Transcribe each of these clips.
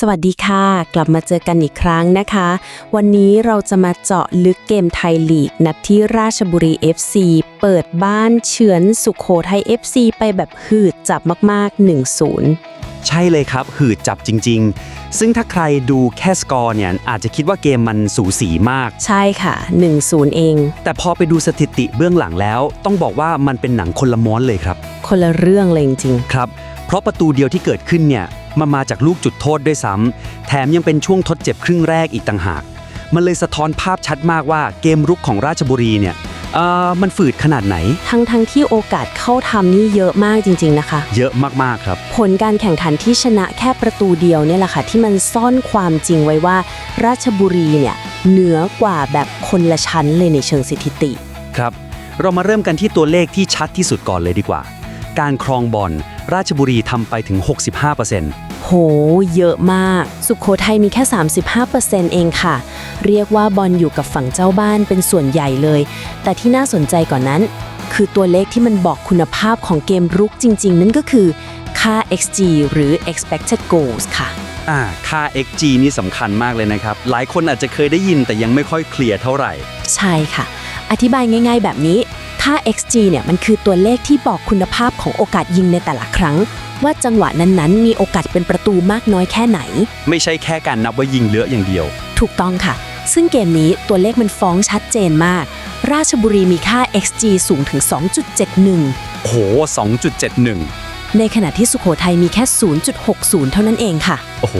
สวัสดีค่ะ กลับมาเจอกันอีกครั้งนะคะ วันนี้เราจะมาเจาะลึกเกมไทยลีก นัดที่ราชบุรี FC เปิดบ้านเฉือนสุขโขทัย FC ไปแบบหืดจับมาก ๆ 1-0ใช่เลยครับ หืดจับจริง ๆ ซึ่งถ้าใครดูแค่สกอร์เนี่ย อาจจะคิดว่าเกมมันสูสีมาก ใช่ค่ะ 1-0 เอง แต่พอไปดูสถิติเบื้องหลังแล้ว ต้องบอกว่ามันเป็นหนังคนละม้วนเลยครับ คนละเรื่องเลยจริงครับ เพราะประตูเดียวที่เกิดขึ้นเนี่ย มันมาจากลูกจุดโทษด้วยซ้ำแถมยังเป็นช่วงทดเจ็บครึ่งแรกอีกต่างหาก มันเลยสะท้อนภาพชัดมากว่าเกมรุกของราชบุรีเนี่ยเอ่อมันฝืดขนาดไหนๆทั้งทั้งๆที่โอกาสเข้าทำนี่เยอะมากจริง ๆนะคะ เยอะมากๆครับ ผลการแข่งขันที่ชนะแค่ประตูเดียวเนี่ยแหละค่ะ ที่มันซ่อนความจริงไว้ว่า ราชบุรีเนี่ยเหนือกว่าแบบคนละชั้นเลยในเชิงสถิติ ครับ เรามาเริ่มกันที่ตัวเลขที่ชัดที่สุดก่อนเลยดีกว่า การครองบอล ราชบุรีทำไปถึง 65%โห เยอะมาก สุขโขทัยมีแค่ 35%เองค่ะ เรียกว่าบอลอยู่กับฝั่งเจ้าบ้านเป็นส่วนใหญ่เลย แต่ที่น่าสนใจก่อนนั้น คือตัวเลขที่มันบอกคุณภาพของเกมรุกจริง ๆ นั่นก็คือค่า XG หรือ expected goals ค่ะ อ่า ค่า XG นี่สำคัญมากเลยนะครับ หลายคนอาจจะเคยได้ยินแต่ยังไม่ค่อยเคลียร์เท่าไหร่ ใช่ค่ะ อธิบายง่าย ๆ แบบนี้ ค่า XG เนี่ยมันคือตัวเลขที่บอกคุณภาพของโอกาสยิงในแต่ละครั้ง ว่าจังหวะนั้นๆ มีโอกาสเป็นประตูมากน้อยแค่ไหน ไม่ใช่แค่การนับว่ายิงเหลืออย่างเดียว ถูกต้องค่ะ ซึ่งเกมนี้ตัวเลขมันฟ้องชัดเจนมาก ราชบุรีมีค่า XG สูงถึง 2.71 โห 2.71 ในขณะที่สุโขทัยมีแค่ 0.60 เท่านั้นเองค่ะ โอ้โห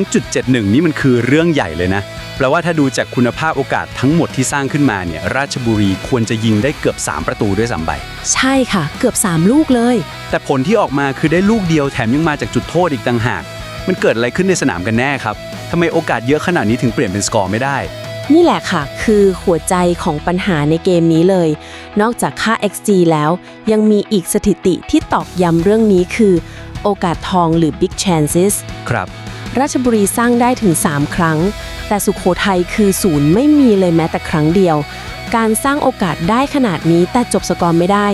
2.71 นี่มันคือเรื่องใหญ่เลยนะ แปลว่าถ้าดูจากคุณภาพโอกาสทั้งหมดที่สร้างขึ้นมาเนี่ยราชบุรีควรจะยิงได้เกือบ 3 ประตูด้วยซ้ำไป ใช่ค่ะ เกือบ 3 ลูกเลย แต่ผลที่ออกมาคือได้ลูกเดียวแถมยังมาจากจุดโทษอีกต่างหาก มันเกิดอะไรขึ้นในสนามกันแน่ครับทำไมโอกาสเยอะขนาดนี้ถึงเปลี่ยนเป็นสกอร์ไม่ได้ นี่แหละค่ะ คือหัวใจของปัญหาในเกมนี้เลย นอกจากค่า XG แล้ว ยังมีอีกสถิติที่ตอกย้ำเรื่องนี้คือ โอกาสทองหรือ big chances ครับ ราชบุรีสร้างได้ถึง 3 ครั้ง แต่สุขโขทัยคือศูนย์ไม่มีเลยแม้แต่ครั้งเดียว การสร้างโอกาสได้ขนาดนี้แต่จบสกอร์ไม่ได้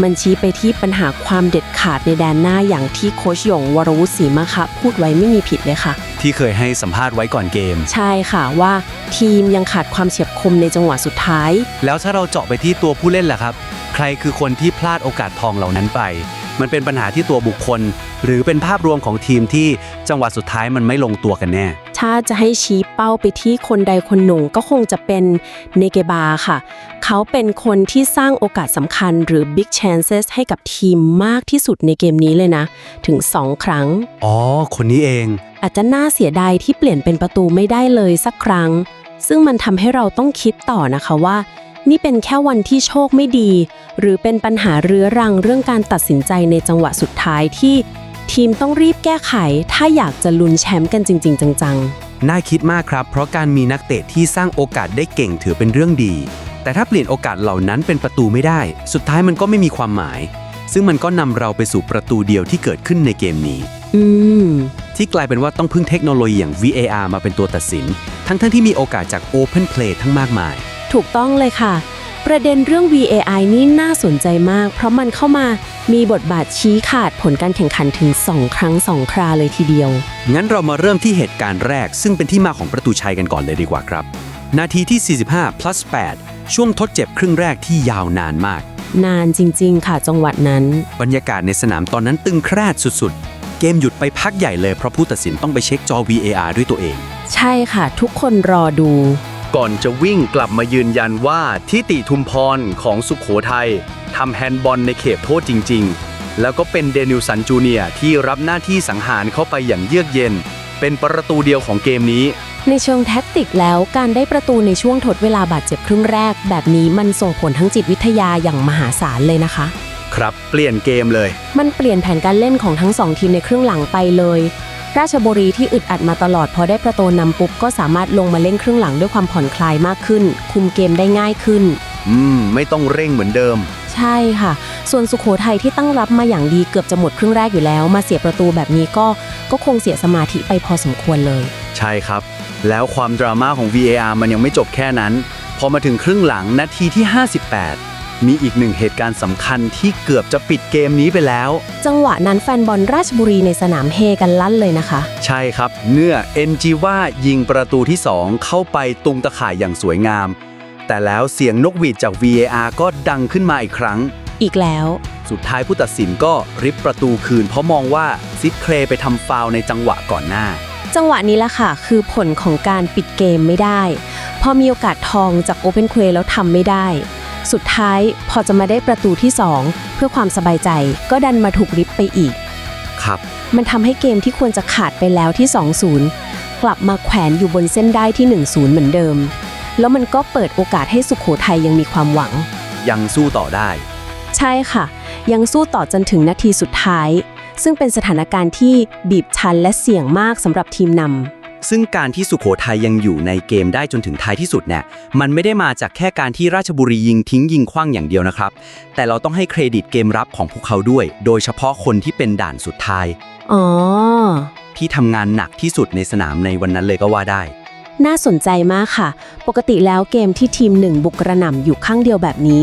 มันชี้ไปที่ปัญหาความเด็ดขาดในแดนหน้าอย่างที่โคชหยงวรวุฒิศรีมาคะพูดไว้ไม่มีผิดเลยค่ะ ที่เคยให้สัมภาษณ์ไว้ก่อนเกม ใช่ค่ะว่าทีมยังขาดความเฉียบคมในจังหวะสุดท้าย แล้วถ้าเราเจาะไปที่ตัวผู้เล่นล่ะครับ ใครคือคนที่พลาดโอกาสทองเหล่านั้นไป มันเป็นปัญหาที่ตัวบุคคล หรือเป็นภาพรวมของทีมที่จังหวะสุดท้ายมันไม่ลงตัวกันแน่ ถ้าจะให้ชี้เป้าไปที่คนใดคนหนึ่งก็คงจะเป็นเนเกบาค่ะ เขาเป็นคนที่สร้างโอกาสสำคัญหรือ big chances ให้กับทีมมากที่สุดในเกมนี้เลยนะ ถึง 2 ครั้ง อ๋อ คนนี้เอง อาจจะน่าเสียดายที่เปลี่ยนเป็นประตูไม่ได้เลยสักครั้ง ซึ่งมันทำให้เราต้องคิดต่อนะคะว่า นี่เป็นแค่วันที่โชคไม่ดี หรือเป็นปัญหาเรื้อรังเรื่องการตัดสินใจในจังหวะสุดท้ายที่ ทีมต้องรีบแก้ไข ถ้าอยากจะลุ้นแชมป์กันจริง ๆ จังๆ น่าคิดมากครับ เพราะการมีนักเตะที่สร้างโอกาสได้เก่งถือเป็นเรื่องดี แต่ถ้าเปลี่ยนโอกาสเหล่านั้นเป็นประตูไม่ได้ สุดท้ายมันก็ไม่มีความหมาย ซึ่งมันก็นำเราไปสู่ประตูเดียวที่เกิดขึ้นในเกมนี้ อืมที่กลายเป็นว่าต้องพึ่งเทคโนโลยีอย่าง VAR มาเป็นตัวตัดสิน ทั้งๆที่มีโอกาสจาก Open Play ทั้งมากมาย ถูกต้องเลยค่ะ ประเด็นเรื่อง VAI นี่น่าสนใจมาก เพราะมันเข้ามามีบทบาทชี้ขาดผลการแข่งขันถึง 2 ครั้ง 2 คราเลยทีเดียว งั้นเรามาเริ่มที่เหตุการณ์แรก ซึ่งเป็นที่มาของประตูชัยกันก่อนเลยดีกว่าครับ นาทีที่ 45 plus 8 ช่วงทดเจ็บครึ่งแรกที่ยาวนานมาก นานจริง ๆ ค่ะจังหวัดนั้น บรรยากาศในสนามตอนนั้นตึงแคร่สุดๆ เกมหยุดไปพักใหญ่เลยเพราะผู้ตัดสินต้องไปเช็คจอ VAR ด้วยตัวเอง ใช่ค่ะ ทุกคนรอดู ก่อนจะวิ่งกลับมายืนยันว่าทิติทุมพรของสุขโขทัยทำแฮนด์บอลในเขตโทษจริง ๆ แล้วก็เป็นเดนิลสันจูเนียร์ที่รับหน้าที่สังหารเข้าไปอย่างเยือกเย็น เป็นประตูเดียวของเกมนี้ ในเชิงแท็กติกแล้วการได้ประตูในช่วงทดเวลาบาดเจ็บครึ่งแรก แบบนี้มันส่งผลทั้งจิตวิทยาอย่างมหาศาลเลยนะคะ ครับเปลี่ยนเกมเลย มันเปลี่ยนแผนการเล่นของทั้งสองทีมในครึ่งหลังไปเลย ราชบุรีที่อึดอัดมาตลอดพอได้ประตูนำปุ๊บก็สามารถลงมาเล่นครึ่งหลังด้วยความผ่อนคลายมากขึ้น คุมเกมได้ง่ายขึ้น อืม ไม่ต้องเร่งเหมือนเดิม ใช่ค่ะ ส่วนสุขโขทัยที่ตั้งรับมาอย่างดีเกือบจะหมดครึ่งแรกอยู่แล้ว มาเสียประตูแบบนี้ก็ก็คงเสียสมาธิไปพอสมควรเลย ใช่ครับ แล้วความดราม่าของ VAR มันยังไม่จบแค่นั้น พอมาถึงครึ่งหลังนาทีที่ 58 มีอีกหนึ่งเหตุการณ์สำคัญที่เกือบจะปิดเกมนี้ไปแล้ว จังหวะนั้นแฟนบอลราชบุรีในสนามเฮกันลั่นเลยนะคะ ใช่ครับ เนื่อเอ็นจีว่ายิงประตูที่ 2 เข้าไปตุงตะข่ายอย่างสวยงาม แต่แล้วเสียงนกหวีดจาก VAR ก็ดังขึ้นมาอีกครั้ง อีกแล้ว สุดท้ายผู้ตัดสินก็ริบประตูคืน เพราะมองว่าซิดเครไปทำฟาวล์ในจังหวะก่อนหน้า จังหวะนี้แหละค่ะ คือผลของการปิดเกมไม่ได้ พอมีโอกาสทองจาก Open q u a y แล้วทำไม่ได้ สุดท้ายพอจะมาได้ประตูที่ 2 เพื่อความสบายใจก็ดันมาถูกริบไปอีก ครับ มันทำให้เกมที่ควรจะขาดไปแล้วที่ 2-0 กลับมาแขวนอยู่บนเส้นได้ที่ 1-0 เหมือนเดิม แล้วมันก็เปิดโอกาสให้สุขโขทัยยังมีความหวัง ยังสู้ต่อได้ ใช่ค่ะ ยังสู้ต่อจนถึงนาทีสุดท้าย ซึ่งเป็นสถานการณ์ที่บีบชันและเสี่ยงมากสำหรับทีมนำ ซึ่งการที่สุโขทัยยังอยู่ในเกมได้จนถึงท้ายที่สุดเนี่ยมันไม่ได้มาจากแค่การที่ราชบุรียิงทิ้งยิงคว้างอย่างเดียวนะครับ แต่เราต้องให้เครดิตเกมรับของพวกเขาด้วย โดยเฉพาะคนที่เป็นด่านสุดท้าย อ๋อ ที่ทำงานหนักที่สุดในสนามในวันนั้นเลยก็ว่าได้ น่าสนใจมากค่ะ ปกติแล้วเกมที่ทีมหนึ่งบุกกระหน่ำอยู่ข้างเดียวแบบนี้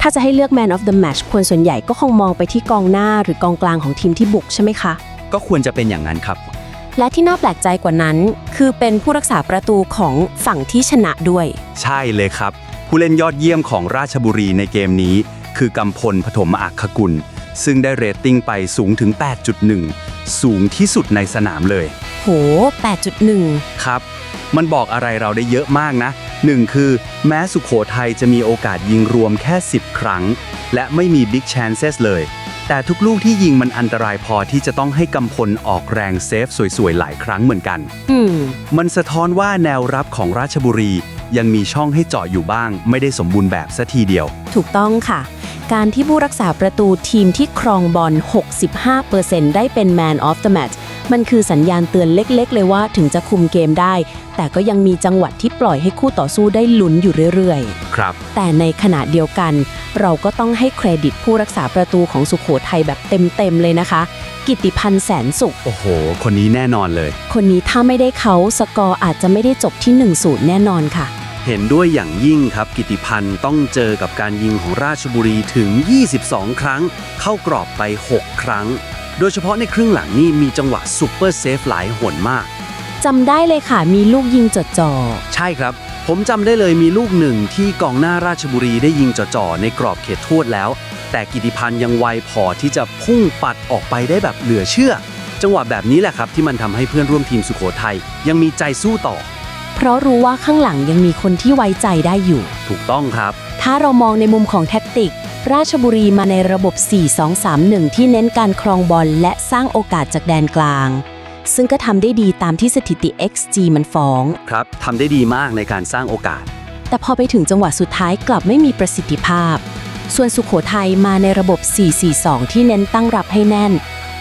ถ้าจะให้เลือก Man of the Match คนส่วนใหญ่ก็คงมองไปที่กองหน้าหรือกองกลางของทีมที่บุกใช่ไหมคะ ก็ควรจะเป็นอย่างนั้นครับ และที่น่าแปลกใจกว่านั้น คือเป็นผู้รักษาประตูของฝั่งที่ชนะด้วย ใช่เลยครับ ผู้เล่นยอดเยี่ยมของราชบุรีในเกมนี้ คือกำพลปฐมอักขกุล ซึ่งได้เรตติ้งไปสูงถึง 8.1 สูงที่สุดในสนามเลย โห 8.1 ครับ มันบอกอะไรเราได้เยอะมากนะหนึ่งคือ แม้สุขโขทัยจะมีโอกาสยิงรวมแค่ 10 ครั้ง และไม่มีบิ๊ก a ช c e s เลย แต่ทุกลูกที่ยิงมันอันตรายพอที่จะต้องให้กำพลออกแรงเซฟสวยๆ หลายครั้งเหมือนกัน อืม มันสะท้อนว่าแนวรับของราชบุรี ยังมีช่องให้เจาะอยู่บ้าง ไม่ได้สมบูรณ์แบบซะทีเดียว ถูกต้องค่ะ การที่ผู้รักษาประตูทีมที่ครองบอล 65%ได้เป็น Man of the Match มันคือสัญญาณเตือนเล็ก ๆ เลยว่าถึงจะคุมเกมได้ แต่ก็ยังมีจังหวะที่ปล่อยให้คู่ต่อสู้ได้ลุ้นอยู่เรื่อยครับๆแต่ในขณะเดียวกัน เราก็ต้องให้เครดิตผู้รักษาประตูของสุขโขทัยแบบเต็ม ๆ เลยนะคะ กิตติพันธ์แสนสุข โอ้โห คนนี้แน่นอนเลย คนนี้ถ้าไม่ได้เขาสกอร์อาจจะไม่ได้จบที่1-0แน่นอนค่ะ เห็นด้วยอย่างยิ่งครับ กิติพันธ์ต้องเจอกับการยิงของราชบุรีถึง 22 ครั้ง เข้ากรอบไป 6 ครั้ง โดยเฉพาะในครึ่งหลังนี่มีจังหวะซุปเปอร์เซฟหลายหนมาก จำได้เลยค่ะ มีลูกยิงจดจ่อใช่ครับ ผมจำได้เลยมีลูกหนึ่งที่กองหน้าราชบุรีได้ยิงจ่อๆในกรอบเขตโทษแล้ว แต่กิติพันธ์ยังไวพอที่จะพุ่งปัดออกไปได้แบบเหลือเชื่อ จังหวะแบบนี้แหละครับที่มันทำให้เพื่อนร่วมทีมสุโขทัยยังมีใจสู้ต่อ เพราะรู้ว่าข้างหลังยังมีคนที่ไว้ใจได้อยู่ ถูกต้องครับ ถ้าเรามองในมุมของแท็กติก ราชบุรีมาในระบบ 4-2-3-1 ที่เน้นการครองบอลและสร้างโอกาสจากแดนกลาง ซึ่งก็ทำได้ดีตามที่สถิติ XG มันฟ้อง ครับทำได้ดีมากในการสร้างโอกาส แต่พอไปถึงจังหวะสุดท้ายกลับไม่มีประสิทธิภาพ ส่วนสุขโขทัยมาในระบบ 4-4-2 ที่เน้นตั้งรับให้แน่น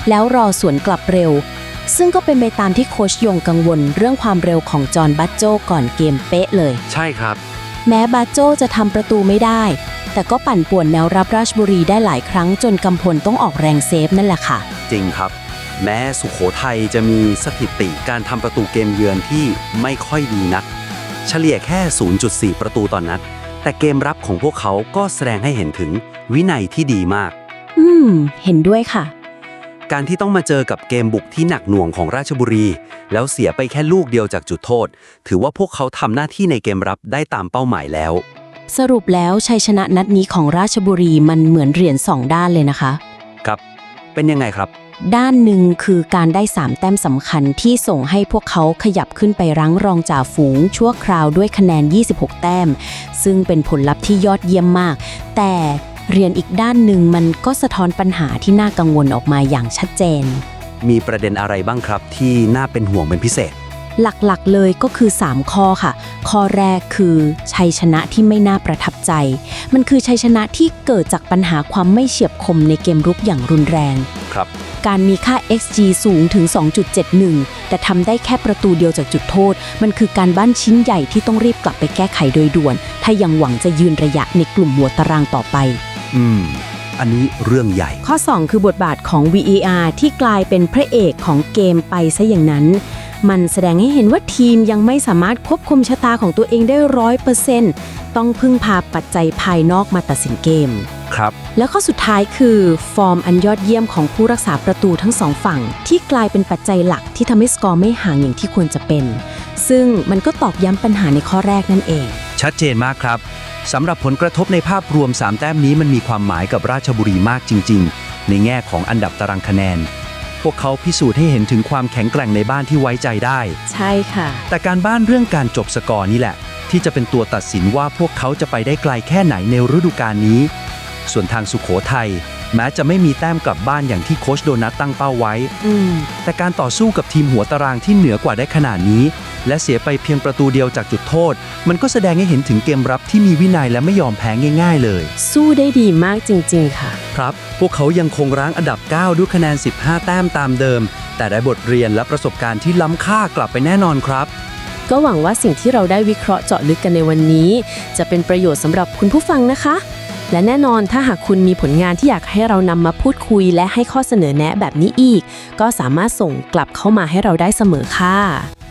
แล้วรอสวนกลับเร็ว ซึ่งก็เป็นไปตามที่โคชยงกังวล เรื่องความเร็วของจอห์นบัตโจก่อนเกมเป๊ะเลย ใช่ครับ แม้บาโจจะทำประตูไม่ได้ แต่ก็ปั่นป่วนแนวรับราชบุรีได้หลายครั้งจนกำพลต้องออกแรงเซฟนั่นแหละค่ะ จริงครับ แม้สุขโขทัยจะมีสถิติการทำประตูเกมเยือนที่ไม่ค่อยดีนัก เฉลี่ยแค่ 0.4 ประตูต่อนนัด แต่เกมรับของพวกเขาก็แสดงให้เห็นถึงวินัยที่ดีมาก อืม เห็นด้วยค่ะ การที่ต้องมาเจอกับเกมบุกที่หนักหน่วงของราชบุรี แล้วเสียไปแค่ลูกเดียวจากจุดโทษ ถือว่าพวกเขาทำหน้าที่ในเกมรับได้ตามเป้าหมายแล้ว สรุปแล้วชัยชนะนัดนี้ของราชบุรีมันเหมือนเหรียญสองด้านเลยนะคะ ครับ เป็นยังไงครับ ด้านหนึ่งคือการได้ 3 แต้มสำคัญที่ส่งให้พวกเขาขยับขึ้นไปรั้งรองจ่าฝูง ชั่วคราวด้วยคะแนน 26 แต้ม ซึ่งเป็นผลลัพธ์ที่ยอดเยี่ยมมาก แต่เรียนอีกด้านหนึ่งมันก็สะท้อนปัญหาที่น่ากังวลออกมาอย่างชัดเจน มีประเด็นอะไรบ้างครับที่น่าเป็นห่วงเป็นพิเศษ หลักๆเลยก็คือ 3 ข้อค่ะ ข้อแรกคือชัยชนะที่ไม่น่าประทับใจ มันคือชัยชนะที่เกิดจากปัญหาความไม่เฉียบคมในเกมรุกอย่างรุนแรง ครับ การมีค่า XG สูงถึง 2.71 แต่ทำได้แค่ประตูเดียวจากจุดโทษ มันคือการบ้านชิ้นใหญ่ที่ต้องรีบกลับไปแก้ไขโดยด่วน ถ้ายังหวังจะยืนระยะในกลุ่มหัวตารางต่อไป อืม อันนี้เรื่องใหญ่ ข้อ 2 คือบทบาทของ VAR ที่กลายเป็นพระเอกของเกมไปซะอย่างนั้น มันแสดงให้เห็นว่าทีมยังไม่สามารถควบคุมชะตาของตัวเองได้ร้อยเปอร์เซ็นต์ต้องพึ่งพาปัจจัยภายนอกมาตัดสินเกม ครับ แล้วข้อสุดท้ายคือ ฟอร์มอันยอดเยี่ยมของผู้รักษาประตูทั้งสองฝั่ง ที่กลายเป็นปัจจัยหลักที่ทำให้สกอร์ไม่ห่างอย่างที่ควรจะเป็น ซึ่งมันก็ตอกย้ำปัญหาในข้อแรกนั่นเอง ชัดเจนมากครับสำหรับผลกระทบในภาพรวม 3 แต้มนี้มันมีความหมายกับราชบุรีมากจริง ๆ ในแง่ของอันดับตารางคะแนน พวกเขาพิสูจน์ให้เห็นถึงความแข็งแกร่งในบ้านที่ไว้ใจได้ ใช่ค่ะ แต่การบ้านเรื่องการจบสกอร์นี่แหละ ที่จะเป็นตัวตัดสินว่าพวกเขาจะไปได้ไกลแค่ไหนในฤดูกาลนี้ ส่วนทางสุขโขทัยแม้จะไม่มีแต้มกลับบ้านอย่างที่โค้ชโดนัทตั้งเป้าไว้ อืม แต่การต่อสู้กับทีมหัวตารางที่เหนือกว่าได้ขนาดนี้ และเสียไปเพียงประตูเดียวจากจุดโทษ มันก็แสดงให้เห็นถึงเกมรับที่มีวินัยและไม่ยอมแพ้ง่าย ๆ เลย สู้ได้ดีมากจริงๆค่ะ ครับ พวกเขายังคงรั้งอันดับ 9 ด้วยคะแนน 15 แต้มตามเดิม แต่ได้บทเรียนและประสบการณ์ที่ล้ำค่ากลับไปแน่นอนครับ ก็หวังว่าสิ่งที่เราได้วิเคราะห์เจาะลึกกันในวันนี้ จะเป็นประโยชน์สำหรับคุณผู้ฟังนะคะ และแน่นอนถ้าหากคุณมีผลงานที่อยากให้เรานำมาพูดคุย และให้ข้อเสนอแนะแบบนี้อีก ก็สามารถส่งกลับเข้ามาให้เราได้เสมอค่ะ